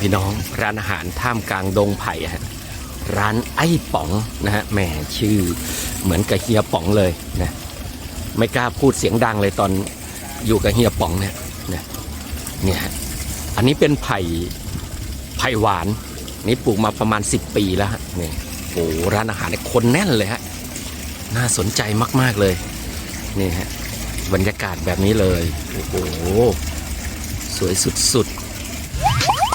พี่น้องร้านอาหารท่ามกลางดงไผ่ฮะร้านไอ้ป๋องนะฮะแหมชื่อเหมือนกับเฮียป๋องเลยนะไม่กล้าพูดเสียงดังเลยตอนอยู่กับเฮียป๋องเนี่ยนะเนี่ยฮะอันนี้เป็นไผ่ไผ่หวานนี่ปลูกมาประมาณ 10 ปีแล้วฮะนี่โอ้ร้านอาหารคนแน่นเลยฮะน่าสนใจมากๆเลยนี่ฮะบรรยากาศแบบนี้เลยโอ้โหสวยสุดๆ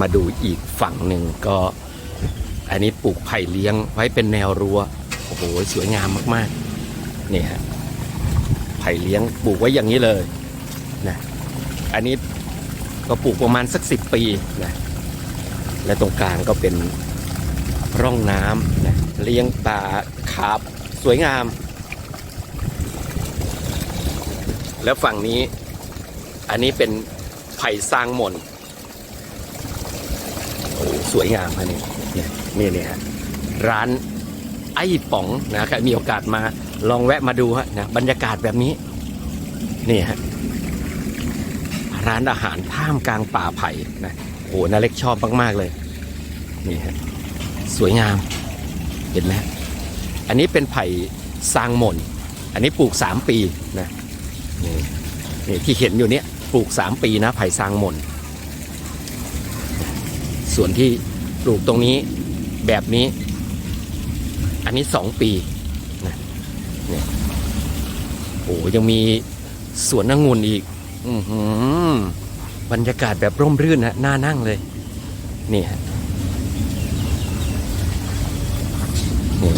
มาดูอีกฝั่งหนึ่งก็ อันนี้ปลูกไผ่เลี้ยงไว้เป็นแนวรั้วโอ้โหสวยงามมากๆนี่ฮะไผ่เลี้ยงปลูกไว้อย่างนี้เลยนะอันนี้ก็ปลูกประมาณสักสิบปีนะและตรงกลางก็เป็นร่องน้ำนะเลี้ยงปลาคาร์ฟสวยงาม แล้วฝั่งนี้อันนี้เป็นไผ่ซางหม่น สวยงามฮะนี่เนี่ยนี่เนี่ยฮะร้านไอ้ป๋องนะครับมีโอกาสมาลองแวะมาดูฮะนะบรรยากาศแบบนี้นี่ฮะร้านอาหารท่ามกลางป่าไผ่นะโอ้โหนาเล็กชอบมาก ๆ เลยนี่ฮะสวยงามเห็นไหมอันนี้เป็นไผ่ซางหม่นอันนี้ปลูกสามปีนะนี่นี่ที่เห็นอยู่เนี้ยปลูกสามปีนะไผ่ซางหม่น ส่วนที่ปลูกตรงนี้แบบนี้ อันนี้สองปีนะเนี่ยโอ้ยังมีสวนองุ่นอีก อืบรรยากาศแบบร่มรื่นนะน่านั่งเลย นี่ฮะนี่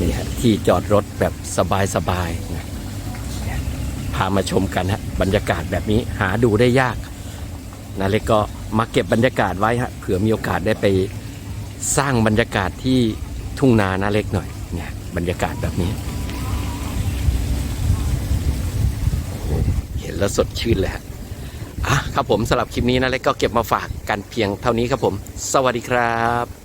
นี่ฮะที่จอดรถแบบสบายๆนะพามาชมกันฮะบรรยากาศแบบนี้หาดูได้ยาก นาเล็กก็มาเก็บบรรยากาศไว้ฮะเผื่อมีโอกาสได้ไปสร้างบรรยากาศที่ทุ่งนานาเล็กหน่อยเนี่ยบรรยากาศแบบนี้ เห็นแล้วสดชื่นเลยฮะอะครับผมสำหรับคลิปนี้นาเล็กก็เก็บมาฝากกันเพียงเท่านี้ครับผม สวัสดีครับ